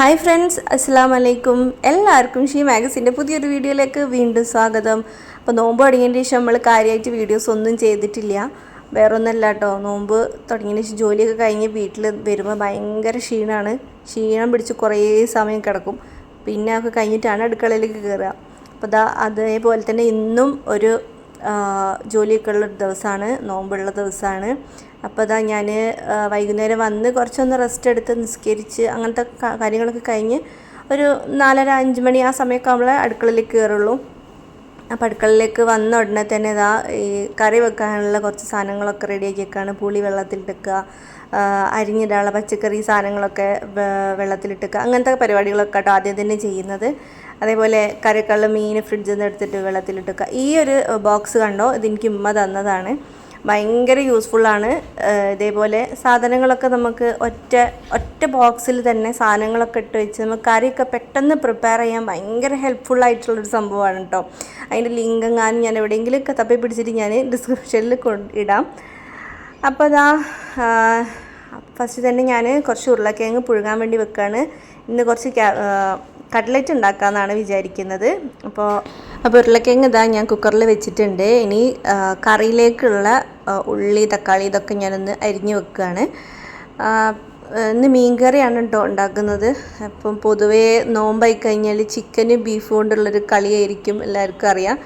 Hi friends അസ്സാം വലൈക്കും എല്ലാവർക്കും ഷീ മാഗസിന്റെ പുതിയൊരു വീഡിയോയിലേക്ക് വീണ്ടും സ്വാഗതം. അപ്പോൾ നോമ്പ് തുടങ്ങിയതിന് ശേഷം നമ്മൾ കാര്യമായിട്ട് വീഡിയോസ് ഒന്നും ചെയ്തിട്ടില്ല. വേറെ ഒന്നല്ല കേട്ടോ നോമ്പ് തുടങ്ങിയതിന് ശേഷം ജോലിയൊക്കെ കഴിഞ്ഞ് വീട്ടിൽ വരുമ്പോൾ ഭയങ്കര ക്ഷീണമാണ് ക്ഷീണം പിടിച്ച് കുറേ സമയം കിടക്കും. പിന്നെ ഒക്കെ കഴിഞ്ഞിട്ടാണ് അടുക്കളയിലേക്ക് കയറുക അപ്പോൾ ദാ അതേപോലെ തന്നെ ഇന്നും ഒരു ജോലിയൊക്കെ ഉള്ള ദിവസമാണ്. നോമ്പുള്ള ദിവസമാണ്. അപ്പോൾ അതാ ഞാൻ വൈകുന്നേരം വന്ന് കുറച്ചൊന്ന് റെസ്റ്റ് എടുത്ത് നിസ്കരിച്ച് അങ്ങനത്തെ കാര്യങ്ങളൊക്കെ കഴിഞ്ഞ് ഒരു നാലര അഞ്ച് മണി ആ സമയമൊക്കെ നമ്മൾ അടുക്കളയിലേക്ക് കയറുള്ളൂ അപ്പോൾ അടുക്കളയിലേക്ക് വന്ന ഉടനെ തന്നെ ഇതാ ഈ കറി വെക്കാനുള്ള കുറച്ച് സാധനങ്ങളൊക്കെ റെഡിയാക്കി വെക്കുകയാണ് പുളി വെള്ളത്തിലിട്ടേക്കുക അരിഞ്ഞിടാനുള്ള പച്ചക്കറി സാധനങ്ങളൊക്കെ വെള്ളത്തിലിട്ടേക്കുക അങ്ങനത്തെ പരിപാടികളൊക്കെ കേട്ടോ ആദ്യം തന്നെ ചെയ്യുന്നത്. അതേപോലെ കറിക്കുള്ള മീൻ ഫ്രിഡ്ജിൽ നിന്ന് എടുത്തിട്ട് വെള്ളത്തിലിട്ടേക്കുക ഈ ഒരു ബോക്സ് കണ്ടോ? ഇതെനിക്ക് ഉമ്മ തന്നതാണ്. ഭയങ്കര യൂസ്ഫുള്ളാണ് ഇതേപോലെ സാധനങ്ങളൊക്കെ നമുക്ക് ഒറ്റ ഒറ്റ ബോക്സിൽ തന്നെ സാധനങ്ങളൊക്കെ ഇട്ട് വെച്ച് നമുക്ക് കറിയൊക്കെ പെട്ടെന്ന് പ്രിപ്പയർ ചെയ്യാൻ ഭയങ്കര ഹെൽപ്ഫുൾ ആയിട്ടുള്ളൊരു സംഭവമാണ് കേട്ടോ. അതിന്റെ ലിങ്ക് എങ്ങാനും ഞാൻ എവിടെയെങ്കിലും തപ്പി പിടിച്ചിട്ട് ഞാൻ ഡിസ്ക്രിപ്ഷനിൽ ഇടാം. അപ്പോൾ അതാ ഫസ്റ്റ് തന്നെ ഞാൻ കുറച്ച് ഉരുളക്കിഴങ്ങ് പുഴുകാൻ വേണ്ടി വെക്കുകയാണ് ഇന്ന് കുറച്ച് കട്ട്ലറ്റ് ഉണ്ടാക്കാമെന്നാണ് വിചാരിക്കുന്നത്. അപ്പോൾ അപ്പോൾ ഉരുളക്കിഴങ്ങ് ഇതാ ഞാൻ കുക്കറിൽ വെച്ചിട്ടുണ്ട്. ഇനി കറിയിലേക്കുള്ള ഉള്ളി തക്കാളി ഇതൊക്കെ ഞാനൊന്ന് അരിഞ്ഞു വെക്കുകയാണ്. ഇന്ന് മീൻകറിയാണ് കേട്ടോ ഉണ്ടാക്കുന്നത്. അപ്പം പൊതുവേ നോമ്പായി കഴിഞ്ഞാൽ ചിക്കനും ബീഫും കൊണ്ടുള്ളൊരു കളിയായിരിക്കും എല്ലാവർക്കും അറിയാം.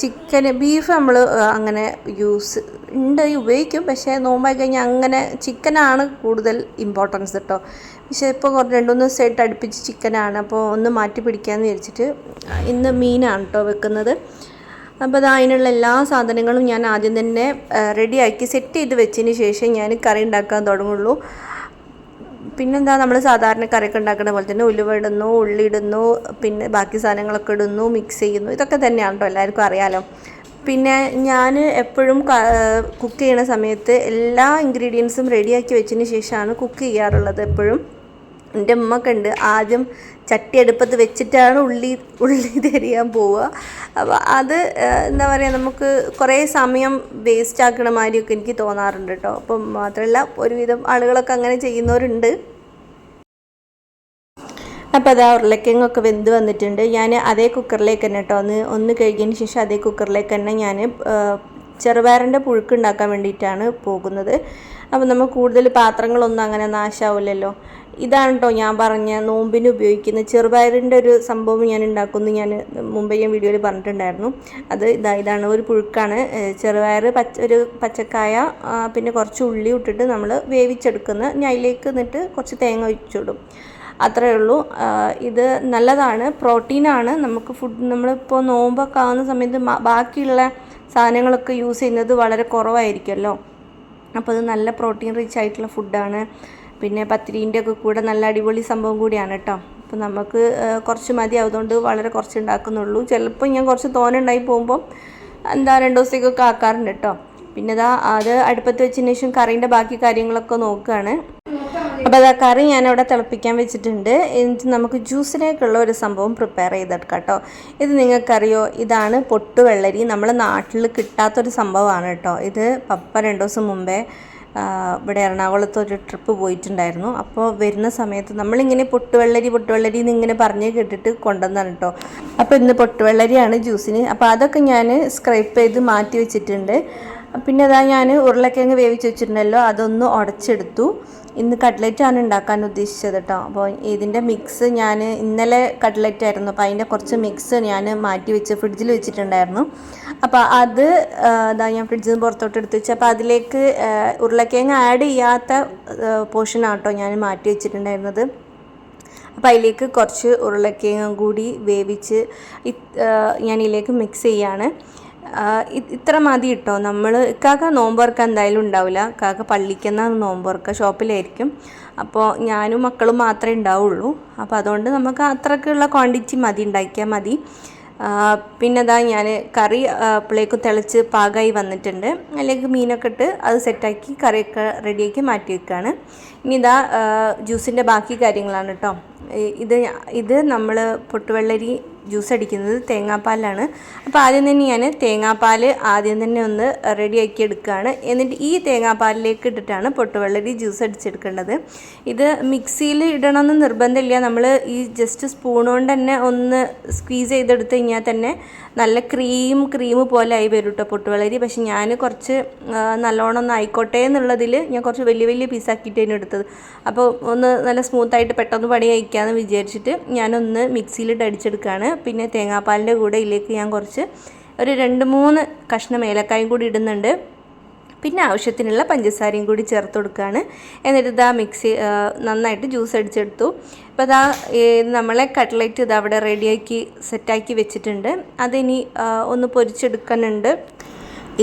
ചിക്കന് ബീഫ് നമ്മൾ അങ്ങനെ യൂസ് ഉണ്ട് ഉപയോഗിക്കും. പക്ഷേ നോമ്പായി കഴിഞ്ഞാൽ അങ്ങനെ ചിക്കനാണ് കൂടുതൽ ഇമ്പോർട്ടൻസ് കേട്ടോ പക്ഷേ ഇപ്പോൾ കുറച്ച് രണ്ട് മൂന്ന് ദിവസമായിട്ട് അടുപ്പിച്ച് ചിക്കനാണ്. അപ്പോൾ ഒന്ന് മാറ്റി പിടിക്കാമെന്ന് വിചാരിച്ചിട്ട് ഇന്ന് മീനാണ് കേട്ടോ വെക്കുന്നത്. അപ്പോൾ അത് അതിനുള്ള എല്ലാ സാധനങ്ങളും ഞാൻ ആദ്യം തന്നെ റെഡിയാക്കി സെറ്റ് ചെയ്ത് വെച്ചതിന് ശേഷം ഞാൻ കറി ഉണ്ടാക്കാൻ തുടങ്ങുള്ളൂ. പിന്നെന്താ നമ്മൾ സാധാരണ കറിയൊക്കെ ഉണ്ടാക്കുന്ന പോലെ തന്നെ ഉലുവ ഇടുന്നു ഉള്ളി ഇടുന്നു പിന്നെ ബാക്കി സാധനങ്ങളൊക്കെ ഇടുന്നു മിക്സ് ചെയ്യുന്നു. ഇതൊക്കെ തന്നെയാണ് കേട്ടോ എല്ലാവർക്കും അറിയാലോ. പിന്നെ ഞാൻ എപ്പോഴും കുക്ക് ചെയ്യണ സമയത്ത് എല്ലാ ഇൻഗ്രീഡിയൻസും റെഡിയാക്കി വെച്ചതിന് ശേഷമാണ് കുക്ക് ചെയ്യാറുള്ളത് എപ്പോഴും. എന്റെ ഉമ്മക്ക് ഉണ്ട്. ആദ്യം ചട്ടി അടുപ്പത്ത് വെച്ചിട്ടാണ് ഉള്ളി ഉള്ളി തിരിയാൻ പോവുക. അപ്പോൾ അത് എന്താ പറയുക നമുക്ക് കുറേ സമയം വേസ്റ്റ് ആക്കണ മാതിരിയൊക്കെ എനിക്ക് തോന്നാറുണ്ട് കേട്ടോ. അപ്പം മാത്രമല്ല ഒരുവിധം ആളുകളൊക്കെ അങ്ങനെ ചെയ്യുന്നവരുണ്ട്. അപ്പോൾ അതാ ഉരുളക്കിഴങ്ങൊക്കെ വെന്ത് വന്നിട്ടുണ്ട്. ഞാൻ അതേ കുക്കറിലേക്ക് തന്നെ കേട്ടോ ഒന്ന് ഒന്ന് കഴുകിയതിന് ശേഷം അതേ കുക്കറിലേക്ക് തന്നെ ഞാൻ ചെറുപയറിന്റെ പുഴുക്ക് ഉണ്ടാക്കാൻ വേണ്ടിയിട്ടാണ് പോകുന്നത്. അപ്പോൾ നമ്മൾ കൂടുതൽ പാത്രങ്ങളൊന്നും അങ്ങനെ നാശാവില്ലല്ലോ. ഇതാണ് കേട്ടോ ഞാൻ പറഞ്ഞ നോമ്പിന് ഉപയോഗിക്കുന്ന ചെറുപയറിന്റെ ഒരു സംഭവം ഞാൻ ഉണ്ടാക്കുന്നു ഞാൻ മുമ്പേ ഞാൻ വീഡിയോയിൽ പറഞ്ഞിട്ടുണ്ടായിരുന്നു. അത് ഇതാ ഇതാണ് ഒരു പുഴുക്കാണ്. ചെറുപയർ പച്ച ഒരു പച്ചക്കായ പിന്നെ കുറച്ച് ഉള്ളി ഇട്ടിട്ട് നമ്മൾ വേവിച്ചെടുക്കുന്ന അതിലേക്ക് എന്നിട്ട് കുറച്ച് തേങ്ങ ഒഴിച്ചിടും. അത്രയേ ഉള്ളൂ. ഇത് നല്ലതാണ്. പ്രോട്ടീനാണ്. നമുക്ക് ഫുഡ് നമ്മളിപ്പോൾ നോമ്പൊക്കെ ആവുന്ന സമയത്ത് ബാക്കിയുള്ള സാധനങ്ങളൊക്കെ യൂസ് ചെയ്യുന്നത് വളരെ കുറവായിരിക്കുമല്ലോ. അപ്പോൾ അത് നല്ല പ്രോട്ടീൻ റിച്ച് ആയിട്ടുള്ള ഫുഡാണ് പിന്നെ പത്തിരീന്റെ ഒക്കെ കൂടെ നല്ല അടിപൊളി സംഭവം കൂടിയാണ് കേട്ടോ. അപ്പോൾ നമുക്ക് കുറച്ച് മതി. അതുകൊണ്ട് വളരെ കുറച്ച് ഉണ്ടാക്കുന്നുള്ളൂ. ചിലപ്പോൾ ഞാൻ കുറച്ച് തോനെ ഉണ്ടായി പോകുമ്പോൾ എന്താ രണ്ട് ദിവസത്തേക്കൊക്കെ ആക്കാറുണ്ട് കേട്ടോ. പിന്നെ ഇതാ അത് അടുപ്പത്ത് വെച്ചതിന് ശേഷം കറീന്റെ ബാക്കി കാര്യങ്ങളൊക്കെ നോക്കുകയാണ്. അപ്പോൾ അതാ കറി ഞാനവിടെ തിളപ്പിക്കാൻ വെച്ചിട്ടുണ്ട്. എന്നിട്ട് നമുക്ക് ജ്യൂസിലേക്കുള്ള ഒരു സംഭവം പ്രിപ്പയർ ചെയ്തെടുക്കാം കേട്ടോ ഇത് നിങ്ങൾക്കറിയോ? ഇതാണ് പൊട്ടുവെള്ളരി നമ്മൾ നാട്ടിൽ കിട്ടാത്തൊരു സംഭവമാണ് കേട്ടോ ഇത് പപ്പ രണ്ട് ദിവസം മുമ്പേ ഇവിടെ എറണാകുളത്ത് ഒരു ട്രിപ്പ് പോയിട്ടുണ്ടായിരുന്നു. അപ്പോൾ വരുന്ന സമയത്ത് നമ്മളിങ്ങനെ പൊട്ടുവെള്ളരി പൊട്ടുവെള്ളരി എന്ന് ഇങ്ങനെ പറഞ്ഞ് കേട്ടിട്ട് കൊണ്ടുവന്നാണ് കേട്ടോ അപ്പോൾ ഇന്ന് പൊട്ടുവെള്ളരിയാണ് ജ്യൂസിന്. അപ്പോൾ അതൊക്കെ ഞാൻ സ്ക്രൈപ്പ് ചെയ്ത് മാറ്റി വെച്ചിട്ടുണ്ട്. പിന്നെ അതാ ഞാൻ ഉരുളക്കിഴങ്ങ് വേവിച്ച് വെച്ചിട്ടുണ്ടല്ലോ അതൊന്ന് ഉടച്ചെടുത്തു. ഇന്ന് കട്ട്ലറ്റ് ആണ് ഉണ്ടാക്കാൻ ഉദ്ദേശിച്ചത് കേട്ടോ അപ്പോൾ ഇതിന്റെ മിക്സ് ഞാൻ ഇന്നലെ കട്ട്ലറ്റ് ആയിരുന്നു. അപ്പോൾ അതിന്റെ കുറച്ച് മിക്സ് ഞാൻ മാറ്റി വെച്ച് ഫ്രിഡ്ജിൽ വെച്ചിട്ടുണ്ടായിരുന്നു. അപ്പോൾ അത് അതാ ഞാൻ ഫ്രിഡ്ജിൽ നിന്ന് പുറത്തോട്ട് എടുത്ത് വെച്ചു അപ്പോൾ അതിലേക്ക് ഉരുളക്കിഴങ്ങ് ആഡ് ചെയ്യാത്ത പോർഷനാണ് കേട്ടോ ഞാൻ മാറ്റി വെച്ചിട്ടുണ്ടായിരുന്നത്. അപ്പോൾ അതിലേക്ക് കുറച്ച് ഉരുളക്കിഴങ്ങും കൂടി വേവിച്ച് ഞാൻ ഇതിലേക്ക് മിക്സ് ചെയ്യാണ്. ഇത്ര മതി കേട്ടോ നമ്മൾ കാക്ക നോമ്പുറക്ക എന്തായാലും ഉണ്ടാവില്ല കാക്ക പള്ളിക്കെന്നാണ് നോമ്പുറക്ക ഷോപ്പിലായിരിക്കും. അപ്പോൾ ഞാനും മക്കളും മാത്രമേ ഉണ്ടാവുള്ളൂ. അപ്പോൾ അതുകൊണ്ട് നമുക്ക് അത്രക്കുള്ള ക്വാണ്ടിറ്റി മതി ഉണ്ടാക്കിയാൽ മതി. പിന്നെ അതാ ഞാൻ കറി അപ്പോഴേക്കും തിളച്ച് പാകമായി വന്നിട്ടുണ്ട്. അതിലേക്ക് മീനൊക്കെ ഇട്ട് അത് സെറ്റാക്കി കറിയൊക്കെ റെഡിയാക്കി മാറ്റി വെക്കുകയാണ് ഇനി ഇതാ ജ്യൂസിന്റെ ബാക്കി കാര്യങ്ങളാണ് കേട്ടോ ഇത് ഇത് നമ്മൾ പൊട്ടുവെള്ളരി ജ്യൂസ് അടിക്കുന്നത് തേങ്ങാപ്പാലാണ്. അപ്പോൾ ആദ്യം തന്നെ ഞാൻ തേങ്ങാപ്പാൽ ആദ്യം തന്നെ ഒന്ന് റെഡി ആക്കി എടുക്കുകയാണ് എന്നിട്ട് ഈ തേങ്ങാപ്പാലിലേക്ക് ഇട്ടിട്ടാണ് പൊട്ടുവെള്ളരി ജ്യൂസ് അടിച്ചെടുക്കേണ്ടത്. ഇത് മിക്സിയിൽ ഇടണമെന്ന് നിർബന്ധമില്ല. നമ്മൾ ഈ ജസ്റ്റ് സ്പൂൺ കൊണ്ട് തന്നെ ഒന്ന് സ്ക്വീസ് ചെയ്തെടുത്ത് കഴിഞ്ഞാൽ തന്നെ നല്ല ക്രീം ക്രീം പോലെ ആയി വരും കേട്ടോ പൊട്ടുവളരി. പക്ഷെ ഞാൻ കുറച്ച് നല്ലോണം ഒന്ന് ആയിക്കോട്ടെ എന്നുള്ളതിൽ ഞാൻ കുറച്ച് വലിയ വലിയ പീസാക്കിയിട്ടാണ് എടുത്തത്. അപ്പോൾ ഒന്ന് നല്ല സ്മൂത്തായിട്ട് പെട്ടെന്ന് പണി കഴിക്കാമെന്ന് വിചാരിച്ചിട്ട് ഞാനൊന്ന് മിക്സിയിലിട്ട് അടിച്ചെടുക്കുകയാണ് പിന്നെ തേങ്ങാപ്പാലിന്റെ കൂടെ ഇതിലേക്ക് ഞാൻ കുറച്ച് ഒരു രണ്ട് മൂന്ന് കഷ്ണം ഏലക്കായും കൂടി ഇടുന്നുണ്ട്. പിന്നെ ആവശ്യത്തിനുള്ള പഞ്ചസാരയും കൂടി ചേർത്ത് കൊടുക്കുകയാണ് എന്നിട്ട് ഇതാ മിക്സി നന്നായിട്ട് ജ്യൂസ് അടിച്ചെടുത്തു. അപ്പോൾ ഇതാ നമ്മളെ കട്ട്ലറ്റ് ഇത് അവിടെ റെഡിയാക്കി സെറ്റാക്കി വെച്ചിട്ടുണ്ട്. അതിനി ഒന്ന് പൊരിച്ചെടുക്കാനുണ്ട്.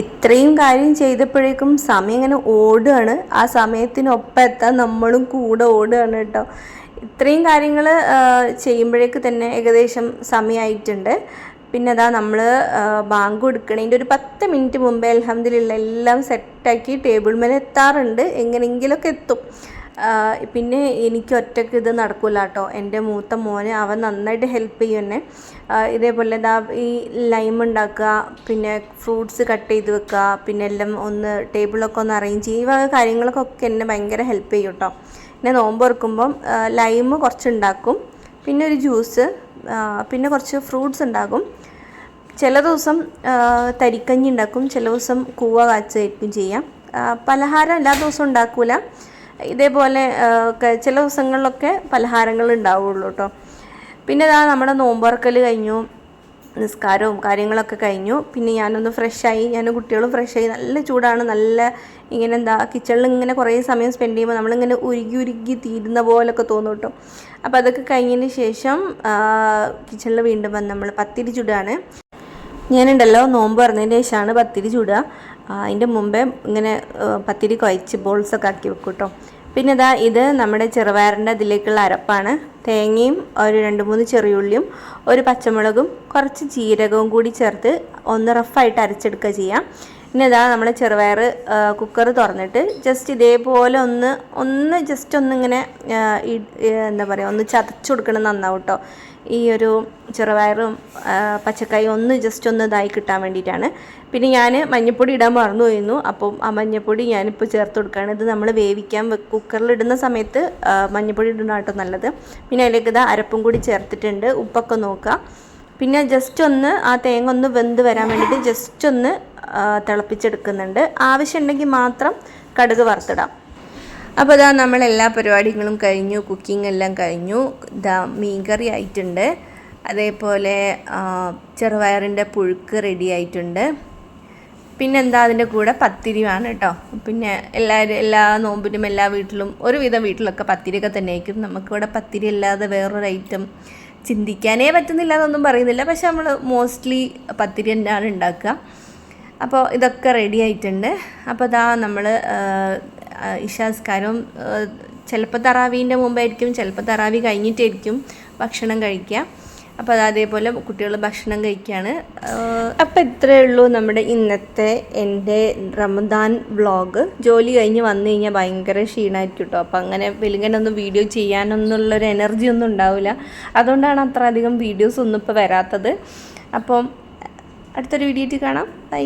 ഇത്രയും കാര്യം ചെയ്തപ്പോഴേക്കും സമയം ഇങ്ങനെ ഓടുകയാണ്. ആ സമയത്തിനൊപ്പം എത്താൻ നമ്മളും കൂടെ ഓടുകയാണ് കേട്ടോ. ഇത്രയും കാര്യങ്ങൾ ചെയ്യുമ്പോഴേക്ക് തന്നെ ഏകദേശം സമയമായിട്ടുണ്ട് പിന്നെ അതാ നമ്മൾ ബാങ്ക് കൊടുക്കണതിന്റെ ഒരു പത്ത് മിനിറ്റ് മുമ്പേ അലഹമ്മദില്ല എല്ലാം സെറ്റാക്കി ടേബിൾ മേലെ എത്താറുണ്ട്. എങ്ങനെയെങ്കിലുമൊക്കെ എത്തും. പിന്നെ എനിക്ക് ഒറ്റയ്ക്ക് ഇത് നടക്കില്ല കേട്ടോ എന്റെ മൂത്ത മോന് അവൻ നന്നായിട്ട് ഹെൽപ്പ് ചെയ്യും എന്നെ. ഇതേപോലെ ഇതാ ഈ ലൈം ഉണ്ടാക്കുക പിന്നെ ഫ്രൂട്ട്സ് കട്ട് ചെയ്ത് വെക്കുക പിന്നെ എല്ലാം ഒന്ന് ടേബിളൊക്കെ ഒന്ന് അറേഞ്ച് ചെയ്യുക ഈ വക കാര്യങ്ങളൊക്കെ ഒക്കെ എന്നെ ഭയങ്കര ഹെൽപ്പ് ചെയ്യും കേട്ടോ. പിന്നെ നോമ്പ് തുറക്കുമ്പം ലൈം കുറച്ചുണ്ടാക്കും പിന്നെ ഒരു ജ്യൂസ് പിന്നെ കുറച്ച് ഫ്രൂട്ട്സ് ഉണ്ടാക്കും. ചില ദിവസം തരിക്കഞ്ഞി ഉണ്ടാക്കും ചില ദിവസം കൂവ കാച്ചായിരിക്കും ചെയ്യാം. പലഹാരം എല്ലാ ദിവസവും ഉണ്ടാക്കൂല. ഇതേപോലെ ഒക്കെ ചില ദിവസങ്ങളിലൊക്കെ പലഹാരങ്ങൾ ഉണ്ടാവുള്ളൂ കേട്ടോ പിന്നെ ഇതാ നമ്മുടെ നോമ്പുറക്കൽ കഴിഞ്ഞു നിസ്കാരവും കാര്യങ്ങളൊക്കെ കഴിഞ്ഞു. പിന്നെ ഞാനൊന്ന് ഫ്രഷായി ഞാൻ കുട്ടികളും ഫ്രഷായി നല്ല ചൂടാണ് നല്ല ഇങ്ങനെ എന്താ കിച്ചണിൽ ഇങ്ങനെ കുറേ സമയം സ്പെൻഡ് ചെയ്യുമ്പോൾ നമ്മളിങ്ങനെ ഉരുകി ഉരുകി തീരുന്ന പോലൊക്കെ തോന്നും കേട്ടോ അപ്പോൾ അതൊക്കെ കഴിഞ്ഞതിന് ശേഷം കിച്ചണിൽ വീണ്ടും വന്ന് നമ്മൾ പത്തിരി ചുടാണ്. ഞാനുണ്ടല്ലോ നോമ്പ് പറഞ്ഞതിന് ശേഷമാണ് പത്തിരി ചൂടുക. അതിന്റെ മുമ്പേ ഇങ്ങനെ പത്തിരി കുഴച്ച് ബോൾസൊക്കെ ആക്കി വെക്കും കേട്ടോ പിന്നെ ഇതാ ഇത് നമ്മുടെ ചെറുപയറിന്റെ അതിലേക്കുള്ള അരപ്പാണ്. തേങ്ങയും ഒരു രണ്ട് മൂന്ന് ചെറിയുള്ളിയും ഒരു പച്ചമുളകും കുറച്ച് ജീരകവും കൂടി ചേർത്ത് ഒന്ന് റഫായിട്ട് അരച്ചെടുക്കുക ചെയ്യാം. പിന്നെ ഇതാ നമ്മൾ ചെറുപയർ കുക്കർ തുറന്നിട്ട് ജസ്റ്റ് ഇതേപോലെ ഒന്ന് ഒന്ന് ജസ്റ്റ് ഒന്നിങ്ങനെ എന്താ പറയുക ഒന്ന് ചതച്ചു കൊടുക്കണം നന്നാവും കേട്ടോ ഈ ഒരു ചെറുപയറും പച്ചക്കായും ഒന്ന് ജസ്റ്റ് ഒന്ന് ഇതായി കിട്ടാൻ വേണ്ടിയിട്ടാണ്. പിന്നെ ഞാൻ മഞ്ഞൾപ്പൊടി ഇടാൻ മറന്നു പോയിരുന്നു. അപ്പം ആ മഞ്ഞൾപ്പൊടി ഞാനിപ്പോൾ ചേർത്ത് കൊടുക്കുകയാണ്. ഇത് നമ്മൾ വേവിക്കാൻ കുക്കറിൽ ഇടുന്ന സമയത്ത് മഞ്ഞപ്പൊടി ഇടുന്ന കേട്ടോ നല്ലത്. പിന്നെ അതിലേക്ക് ഇത് അരപ്പും കൂടി ചേർത്തിട്ടുണ്ട്. ഉപ്പൊക്കെ നോക്കുക. പിന്നെ ജസ്റ്റ് ഒന്ന് ആ തേങ്ങ ഒന്ന് വെന്ത് വരാൻ വേണ്ടിയിട്ട് ജസ്റ്റ് ഒന്ന് തിളപ്പിച്ചെടുക്കുന്നുണ്ട്. ആവശ്യമുണ്ടെങ്കിൽ മാത്രം കടുക് വറുത്തിടാം. അപ്പോൾ ഇതാ നമ്മൾ എല്ലാ പരിപാടികളും കഴിഞ്ഞു കുക്കിംഗ് എല്ലാം കഴിഞ്ഞു. ഇതാ മീൻകറി ആയിട്ടുണ്ട്. അതേപോലെ ചെറുവയറിന്റെ പുഴുക്ക് റെഡി ആയിട്ടുണ്ട്. പിന്നെ എന്താ അതിന്റെ കൂടെ പത്തിരിയാണ് കേട്ടോ. പിന്നെ എല്ലാവരും എല്ലാ നോമ്പിനും എല്ലാ വീട്ടിലും ഒരുവിധം വീട്ടിലൊക്കെ പത്തിരിയൊക്കെ തന്നെ ആയിരിക്കും നമുക്കിവിടെ പത്തിരി അല്ലാതെ വേറൊരു ഐറ്റം ചിന്തിക്കാനേ പറ്റുന്നില്ല എന്നൊന്നും പറയുന്നില്ല. പക്ഷെ നമ്മൾ മോസ്റ്റ്ലി പത്തിരി തന്നെയാണ് ഉണ്ടാക്കുക. അപ്പോൾ ഇതൊക്കെ റെഡി ആയിട്ടുണ്ട്. അപ്പോൾ ഇതാ നമ്മൾ ഇഷാസ്കാരവും ചിലപ്പോൾ തറാവീന്റെ മുമ്പായിരിക്കും ചിലപ്പോൾ തറാവി കഴിഞ്ഞിട്ടായിരിക്കും ഭക്ഷണം കഴിക്കുക. അപ്പോൾ അത് അതേപോലെ കുട്ടികൾ ഭക്ഷണം കഴിക്കുകയാണ് അപ്പോൾ ഇത്രയേ ഉള്ളൂ നമ്മുടെ ഇന്നത്തെ എന്റെ റമദാൻ വ്ളോഗ്. ജോലി കഴിഞ്ഞ് വന്നു കഴിഞ്ഞാൽ ഭയങ്കര ക്ഷീണമായിരിക്കും കേട്ടോ അപ്പോൾ അങ്ങനെ വെലുങ്ങനൊന്നും വീഡിയോ ചെയ്യാനൊന്നുള്ളൊരു എനർജി ഒന്നും ഉണ്ടാവില്ല. അതുകൊണ്ടാണ് അത്ര അധികം വീഡിയോസ് ഒന്നും ഇപ്പോൾ വരാത്തത്. അപ്പം അടുത്തൊരു വീഡിയോയിൽ കാണാം. ബൈ